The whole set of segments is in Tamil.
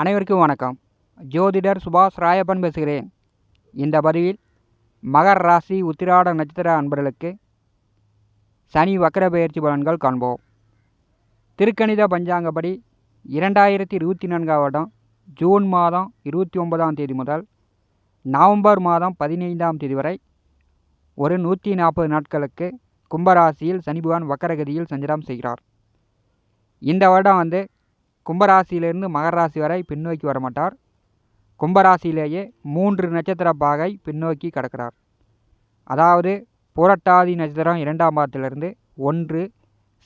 அனைவருக்கும் வணக்கம். ஜோதிடர் சுபாஷ் ராயப்பன் பேசுகிறேன். இந்த பதிவில் மகர ராசி உத்திராட நட்சத்திர அன்பர்களுக்கு சனி வக்கர பயிற்சி பலன்கள் காண்போம். திருக்கணித பஞ்சாங்கப்படி இரண்டாயிரத்தி இருபத்தி நான்காம் வருடம் ஜூன் மாதம் இருபத்தி ஒன்பதாம் தேதி முதல் நவம்பர் மாதம் பதினைந்தாம் தேதி வரை ஒரு நூற்றி நாற்பது நாட்களுக்கு கும்பராசியில் சனி பகவான் வக்கரகதியில் சஞ்சாரம் செய்கிறார். இந்த வருடம் வந்து கும்பராசியிலிருந்து மகர ராசி வரை பின்னோக்கி வரமாட்டார். கும்பராசியிலேயே மூன்று நட்சத்திர பாகை பின்னோக்கி கிடக்கிறார். அதாவது புரட்டாதி நட்சத்திரம் இரண்டாம் பாதத்திலிருந்து ஒன்று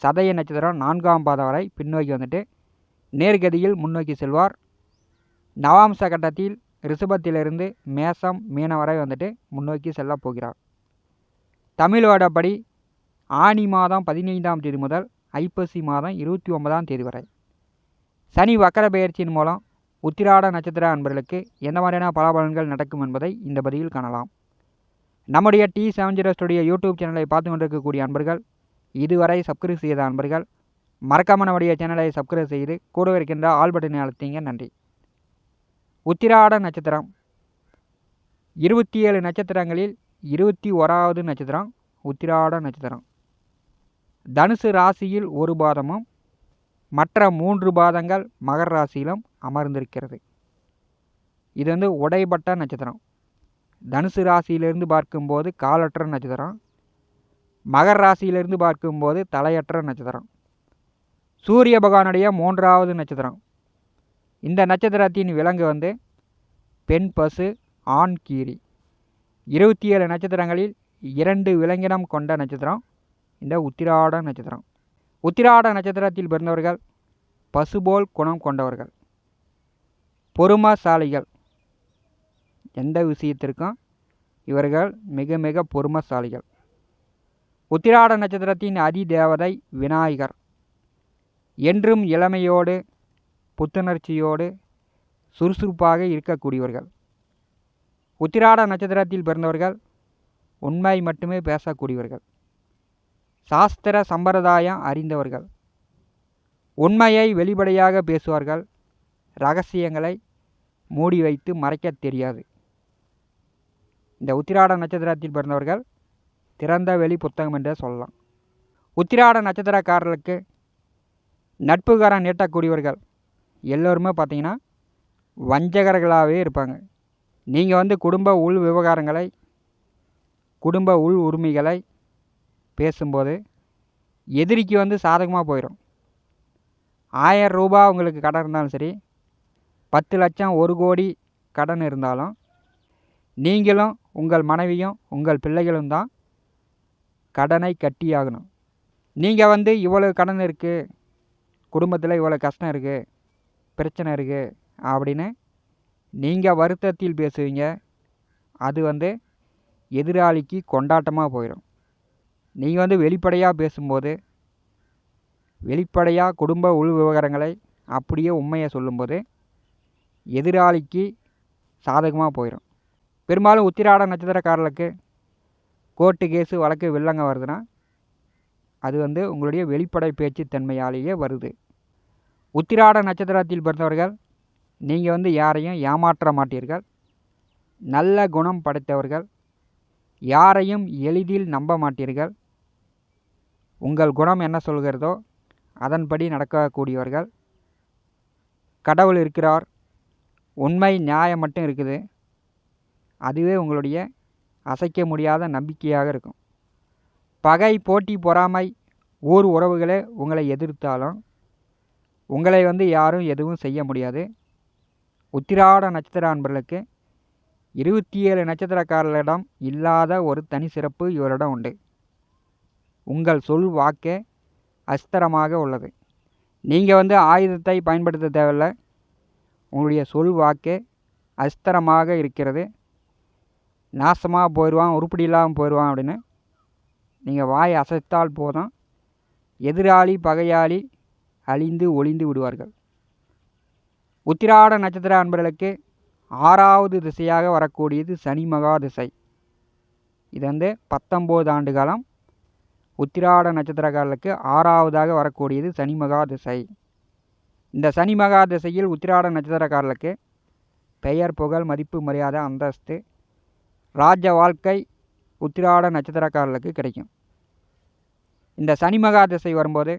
சதய நட்சத்திரம் நான்காம் பாதம் வரை பின்னோக்கி வந்துட்டு நேர்கதியில் முன்னோக்கி செல்வார். நவாம்ச கட்டத்தில் ரிஷபத்திலிருந்து மேசம் மீனம் வரை வந்துட்டு முன்னோக்கி செல்லப் போகிறார். தமிழ் வருடப்படி ஆனி மாதம் பதினைந்தாம் தேதி முதல் ஐப்பசி மாதம் இருபத்தி ஒன்பதாம் தேதி வரை. சனி வக்கர பெயர்ச்சியின் மூலம் உத்திராட நட்சத்திர அன்பர்களுக்கு எந்த மாதிரியான பலாபலன்கள் நடக்கும் என்பதை இந்த பதிவில் காணலாம். நம்முடைய T seven zero studio YouTube சேனலை பார்த்து கொண்டிருக்கக்கூடிய அன்பர்கள் இதுவரை சப்ஸ்கிரைப் செய்த அன்பர்கள் மறக்காம நம்முடைய சேனலை சப்ஸ்கிரைப் செய்து கூட இருக்கின்ற ஆல் பட்டனை அழுத்திங்க. நன்றி. உத்திராட நட்சத்திரம். இருபத்தி ஏழு நட்சத்திரங்களில் இருபத்தி ஓராவது நட்சத்திரம் உத்திராட நட்சத்திரம். தனுசு ராசியில் ஒரு பாதமும் மற்ற மூன்று பாதங்கள் மகர ராசியிலும் அமர்ந்திருக்கிறது. இது வந்து உடைபட்ட நட்சத்திரம். தனுசு ராசியிலிருந்து பார்க்கும்போது காலற்ற நட்சத்திரம். மகர ராசியிலிருந்து பார்க்கும்போது தலையற்ற நட்சத்திரம். சூரிய பகவானுடைய மூன்றாவது நட்சத்திரம். இந்த நட்சத்திரத்தின் விலங்கு வந்து பெண் பசு ஆண் கீரி. இருபத்தி ஏழு நட்சத்திரங்களில் இரண்டு விலங்கினம் கொண்ட நட்சத்திரம். இந்த உத்திராட நட்சத்திரம். உத்திராட நட்சத்திரத்தில் பிறந்தவர்கள் பசுபோல் குணம் கொண்டவர்கள். பொறுமசாலிகள். எந்த விஷயத்திற்கும் இவர்கள் மிக மிக பொறுமசாலிகள். உத்திராட நட்சத்திரத்தின் அதி தேவதை விநாயகர். என்றும் இளமையோடு புத்துணர்ச்சியோடு சுறுசுறுப்பாக இருக்கக்கூடியவர்கள். உத்திராட நட்சத்திரத்தில் பிறந்தவர்கள் உண்மை மட்டுமே பேசக்கூடியவர்கள். சாஸ்திர சம்பிரதாயம் அறிந்தவர்கள். உண்மையை வெளிப்படையாக பேசுவார்கள். ரகசியங்களை மூடி வைத்து மறைக்க தெரியாது. இந்த உத்திராட நட்சத்திரத்தில் பிறந்தவர்கள் திறந்த வெளி புத்தகம் என்றே சொல்லலாம். உத்திராட நட்சத்திரக்காரர்களுக்கு நட்புகாரம் நீட்டக்கூடியவர்கள் எல்லோருமே பார்த்தீங்கன்னா வஞ்சகர்களாகவே இருப்பாங்க. நீங்கள் வந்து குடும்ப உள் விவகாரங்களை குடும்ப உள் உரிமைகளை பேசும்போது எதிரிக்கு வந்து சாதகமாக போயிடும் ஆயிரம் ரூபா உங்களுக்கு கடன் இருந்தாலும் சரி பத்து லட்சம் ஒரு கோடி கடன் இருந்தாலும் நீங்களும் உங்கள் மனைவியும் உங்கள் பிள்ளைகளும் தான் கடனை கட்டியாகணும் நீங்கள் வந்து இவ்வளோ கடன் இருக்குது குடும்பத்தில் இவ்வளோ கஷ்டம் இருக்குது பிரச்சனை இருக்குது அப்படின்னு நீங்கள் வருத்தத்தில் பேசுவீங்க. அது வந்து எதிராளிக்கு கொண்டாட்டமாக போயிடும் நீங்கள் வந்து வெளிப்படையாக பேசும்போது வெளிப்படையாக குடும்ப உள் விவகாரங்களை அப்படியே உண்மையை சொல்லும்போது எதிராளிக்கு சாதகமாக போயிடும் பெரும்பாலும் உத்திராட நட்சத்திரக்காரர்களுக்கு கோர்ட்டு கேஸு வழக்கு வில்லங்க வருதுன்னா அது வந்து உங்களுடைய வெளிப்படை பேச்சு தன்மையாலேயே வருது. உத்திராட நட்சத்திரத்தில் பிறந்தவர்கள் நீங்கள் வந்து யாரையும் ஏமாற்ற மாட்டீர்கள். நல்ல குணம் படைத்தவர்கள் யாரையும் எளிதில் நம்ப மாட்டீர்கள். உங்கள் குணம் என்ன சொல்கிறதோ அதன்படி நடக்கக்கூடியவர்கள். கடவுள் இருக்கிறார். உண்மை நியாயம் மட்டும் இருக்குது. அதுவே உங்களுடைய அசைக்க முடியாத நம்பிக்கையாக இருக்கும். பகை போட்டி பொறாமை ஊர் உறவுகளே உங்களை எதிர்த்தாலும் உங்களை வந்து யாரும் எதுவும் செய்ய முடியாது. உத்திராட நட்சத்திர அன்பர்களுக்கு இருபத்தி ஏழு நட்சத்திரக்காரர்களிடம் இல்லாத ஒரு தனி சிறப்பு இவரிடம் உண்டு. உங்கள் சொல் வாக்கே அஸ்திரமாக உள்ளது. நீங்கள் வந்து ஆயுதத்தை பயன்படுத்த தேவையில்ல. உங்களுடைய சொல் வாக்கே அஸ்திரமாக இருக்கிறது. நாசமாக போயிடுவான் உருப்படி இல்லாமல் போயிடுவான் அப்படின்னு நீங்கள் வாய் அசைத்தால் போதும். எதிராளி பகையாளி அழிந்து ஒளிந்து விடுவார்கள். உத்திராட நட்சத்திர அன்பர்களுக்கு ஆறாவது திசையாக வரக்கூடியது சனி மகா திசை. இது வந்து பத்தொம்போது ஆண்டு காலம் உத்திராட நட்சத்திரக்காரர்களுக்கு ஆறாவதாக வரக்கூடியது சனி மகா திசை. இந்த சனி மகா திசையில் உத்திராட நட்சத்திரக்காரர்களுக்கு பெயர் புகழ் மதிப்பு மரியாதை அந்தஸ்து ராஜ வாழ்க்கை உத்திராட நட்சத்திரக்காரர்களுக்கு கிடைக்கும். இந்த சனி மகா திசை வரும்போது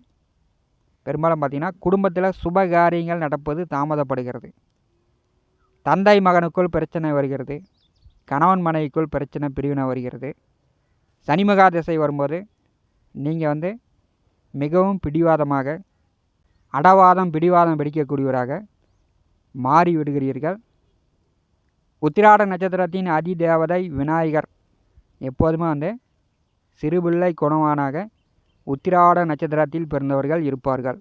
பெரும்பாலும் பார்த்திங்கன்னா குடும்பத்தில் சுப காரியங்கள் நடப்பது தாமதப்படுகிறது. தந்தை மகனுக்குள் பிரச்சனை வருகிறது. கணவன் மனைவிக்குள் பிரச்சனை பிரிவினை வருகிறது. சனிமகா திசை வரும்போது நீங்கள் வந்து மிகவும் பிடிவாதமாக அடவாதம் பிடிவாதம் பிடிக்கக்கூடியவராக மாறி விடுகிறீர்கள். உத்திராட நட்சத்திரத்தின் அதி தேவதை விநாயகர் எப்போதுமே வந்து சிறுபிள்ளை குணவானாக உத்திராட நட்சத்திரத்தில் பிறந்தவர்கள் இருப்பார்கள்.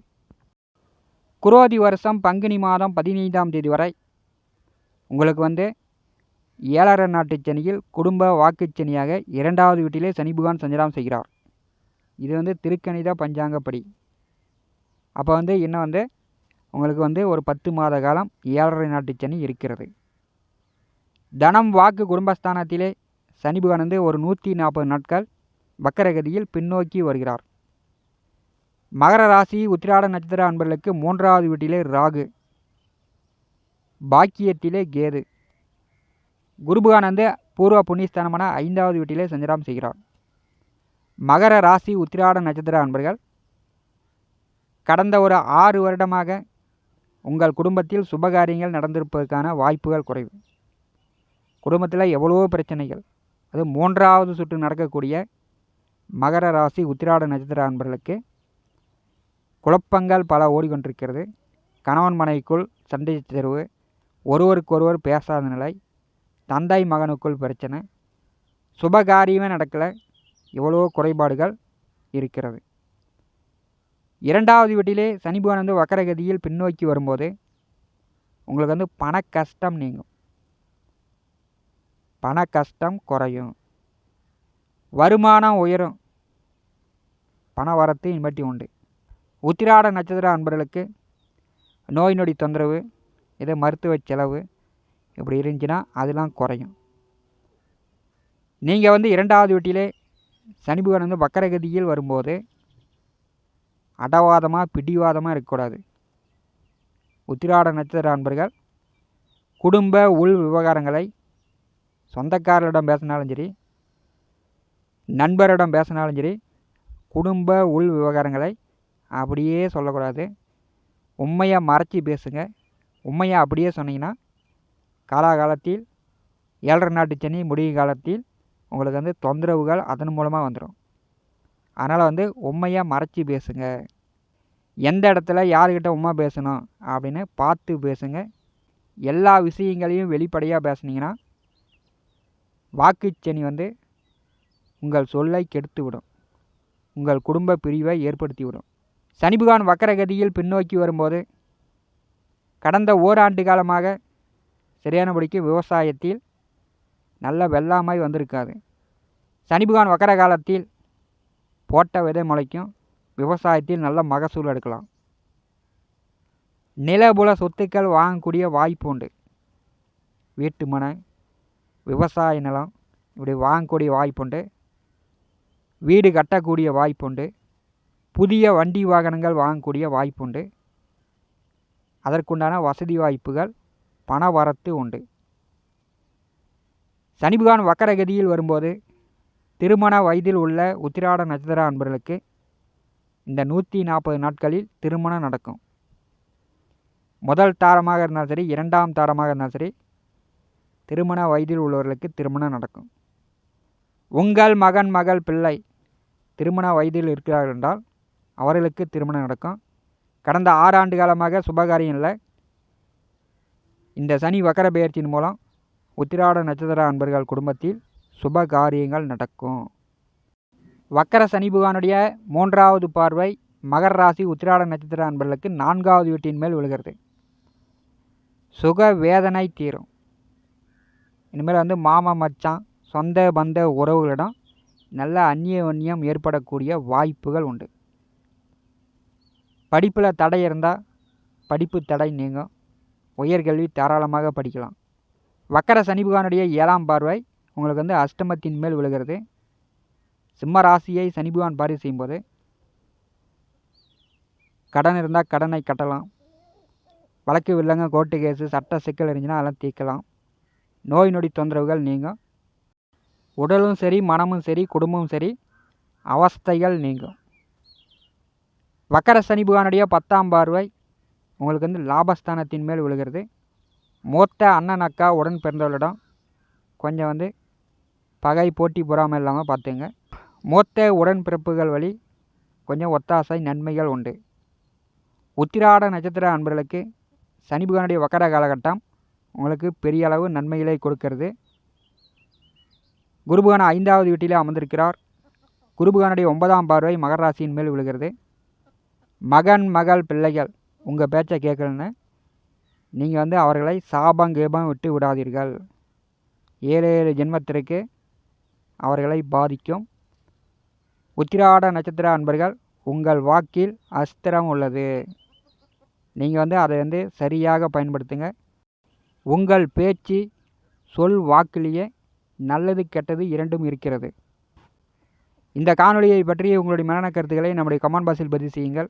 குரோதி வருஷம் பங்குனி மாதம் பதினைந்தாம் தேதி வரை உங்களுக்கு வந்து ஏழரை நாட்டு சனியில் குடும்ப வாக்குச்சனியாக இரண்டாவது வீட்டிலே சனி பகவான் சஞ்சலம் செய்கிறார். இது வந்து திருக்கணித பஞ்சாங்கப்படி. அப்போ வந்து இன்னும் வந்து? உங்களுக்கு வந்து ஒரு பத்து மாத காலம் ஏழரை நாட்டு சனி இருக்கிறது. தனம் வாக்கு குடும்பஸ்தானத்திலே சனி பகவான் வந்து ஒரு நூற்றி நாற்பது நாட்கள் வக்கரகதியில் பின்னோக்கி வருகிறார். மகர ராசி உத்திராட நட்சத்திர அன்பர்களுக்கு மூன்றாவது வீட்டிலே ராகு. பாக்கியத்திலே கேது. குருபகான் வந்து பூர்வ புண்ணியஸ்தானமான ஐந்தாவது வீட்டிலே சஞ்சாரம் செய்கிறார். மகர ராசி உத்திராட நட்சத்திர அன்பர்கள் கடந்த ஒரு ஆறு வருடமாக உங்கள் குடும்பத்தில் சுபகாரியங்கள் நடந்திருப்பதற்கான வாய்ப்புகள் குறைவு. குடும்பத்தில் எவ்வளவோ பிரச்சனைகள். அது மூன்றாவது சுற்று நடக்கக்கூடிய மகர ராசி உத்திராட நட்சத்திர அன்பர்களுக்கு குழப்பங்கள் பல ஓடிக்கொண்டிருக்கிறது. கணவன் மனைவிக்குள் சண்டை தெருவு ஒருவருக்கொருவர் பேசாத நிலை தந்தை மகனுக்குள் பிரச்சனை சுபகாரியமே நடக்கலை. எவ்வளோ குறைபாடுகள் இருக்கிறது. இரண்டாவது வீட்டிலே சனி பகவான் வந்து வக்கரகதியில் பின்னோக்கி வரும்போது உங்களுக்கு வந்து பண கஷ்டம் நீங்கும். பண கஷ்டம் குறையும். வருமானம் உயரும். பண வரத்து இன்பட்டி உண்டு. உத்திராட நட்சத்திர அன்பர்களுக்கு நோய் நொடி தொந்தரவு இதே மருத்துவ செலவு இப்படி இருந்துச்சுன்னா அதெல்லாம் குறையும். நீங்கள் வந்து இரண்டாவது வீட்டிலே சனி பகவான் வந்து வக்கரகதியில் வரும்போது அடவாதமாக பிடிவாதமாக இருக்கக்கூடாது. உத்திராட நட்சத்திர அன்பர்கள் குடும்ப உள் விவகாரங்களை சொந்தக்காரரிடம் பேசினாலும் சரி நண்பரிடம் பேசினாலும் சரி குடும்ப உள் விவகாரங்களை அப்படியே சொல்லக்கூடாது. உண்மையாக மறைச்சி பேசுங்க. உண்மையாக அப்படியே சொன்னீங்கன்னா காலாகாலத்தில் ஏழரை நாட்டு சனி முடிவு காலத்தில் உங்களுக்கு வந்து தொந்தரவுகள் அதன் மூலமாக வந்துடும் அதனால் வந்து உண்மையாக மறைச்சி பேசுங்க. எந்த இடத்துல யாருக்கிட்ட உண்மை பேசணும் அப்படின்னு பார்த்து பேசுங்க. எல்லா விஷயங்களையும் வெளிப்படையாக பேசுனீங்கன்னா வாக்குச்சனி வந்து உங்கள் சொல்லை கெடுத்து விடும் உங்கள் குடும்ப பிரிவை ஏற்படுத்தி விடும் சனிபகவான் வக்கரகதியில் பின்னோக்கி வரும்போது கடந்த ஓராண்டு காலமாக சரியானபடிக்கு விவசாயத்தில் நல்ல வெள்ளாமை வந்திருக்காது. சனி பகவான் வக்கர காலத்தில் போட்ட விதை முளைக்கும். விவசாயத்தில் நல்ல மகசூல் எடுக்கலாம். நிலபுல சொத்துக்கள் வாங்கக்கூடிய வாய்ப்பு உண்டு. வீட்டு மனை விவசாய நிலம் இப்படி வாங்கக்கூடிய வாய்ப்புண்டு வீடு கட்டக்கூடிய வாய்ப்புண்டு புதிய வண்டி வாகனங்கள் வாங்கக்கூடிய வாய்ப்புண்டு அதற்குண்டான வசதி வாய்ப்புகள் பண வரத்து உண்டு. சனி பகவான் வக்கரகதியில் வரும்போது திருமண வயதில் உள்ள உத்திராட நட்சத்திர அன்பர்களுக்கு இந்த நூற்றி நாற்பது நாட்களில் திருமணம் நடக்கும். முதல் தாரமாக இருந்தாலும் சரி இரண்டாம் தாரமாக இருந்தாலும் சரி திருமண வயதில் உள்ளவர்களுக்கு திருமணம் நடக்கும். உங்கள் மகன் மகள் பிள்ளை திருமண வயதில் இருக்கிறார்கள் என்றால் அவர்களுக்கு திருமணம் நடக்கும். கடந்த ஆறாண்டு காலமாக சுபகாரியம் இல்லை. இந்த சனி வக்கர பெயர்ச்சியின் மூலம் உத்திராட நட்சத்திர அன்பர்கள் குடும்பத்தில் சுப காரியங்கள் நடக்கும். வக்கர சனிபுகானுடைய மூன்றாவது பார்வை மகர ராசி உத்திராட நட்சத்திர அன்பர்களுக்கு நான்காவது வீட்டின் மேல் விழுகிறது. சுக வேதனை தீரும். இனிமேல் வந்து மாமா மச்சான் சொந்த பந்த உறவுகளிடம் நல்ல அந்நியவன்யம் ஏற்படக்கூடிய வாய்ப்புகள் உண்டு. படிப்பில் தடை இருந்தால் படிப்பு தடை நீங்கும். உயர்கல்வி தாராளமாக படிக்கலாம். வக்கர சனி பகவானுடைய ஏழாம் பார்வை உங்களுக்கு வந்து அஷ்டமத்தின் மேல் விழுகிறது. சிம்ம ராசியை சனி பகவான் பார்வை செய்யும்போது கடன் இருந்தால் கடனை கட்டலாம். வழக்கு வில்லங்க கோர்ட்டு கேஸு சட்ட சிக்கல் இருந்துச்சுன்னா அதெல்லாம் தீர்க்கலாம். நோய் நொடி தொந்தரவுகள் நீங்கும். உடலும் சரி மனமும் சரி குடும்பமும் சரி அவஸ்தைகள் நீங்கும். வக்கர சனிபுகானுடைய பத்தாம் பார்வை உங்களுக்கு வந்து லாபஸ்தானத்தின் மேல் விழுகிறது. மூத்த அண்ணன் அக்கா உடன் பிறந்தவர்களிடம் கொஞ்சம் வந்து பகை போட்டி பொறாமை இல்லாமல் பார்த்துங்க. மூத்த உடன்பிறப்புகள் வழி கொஞ்சம் ஒத்தாசை நன்மைகள் உண்டு. உத்திராட நட்சத்திர அன்பர்களுக்கு சனி வக்கர காலகட்டம் உங்களுக்கு பெரிய அளவு நன்மைகளை கொடுக்கிறது. குருபுகான ஐந்தாவது வீட்டிலே அமர்ந்திருக்கிறார். குருபுகானுடைய ஒன்பதாம் பார்வை மகராசியின் மேல் விழுகிறது. மகன் மகள் பிள்ளைகள் உங்கள் பேச்சை கேட்கலன்னு நீங்கள் வந்து அவர்களை சாபம் கேபம் விட்டு விடாதீர்கள். ஏழு ஏழு ஜென்மத்திற்கு அவர்களை பாதிக்கும். உத்திராட நட்சத்திர அன்பர்கள் உங்கள் வாக்கில் அஸ்திரம் உள்ளது. நீங்கள் வந்து அதை வந்து சரியாக பயன்படுத்துங்க. உங்கள் பேச்சு சொல் வாக்கிலேயே நல்லது கெட்டது இரண்டும் இருக்கிறது. இந்த காணொலியை பற்றி உங்களுடைய மரண கருத்துக்களை நம்முடைய கமெண்ட் பாக்ஸில் பதிவு செய்யுங்கள்.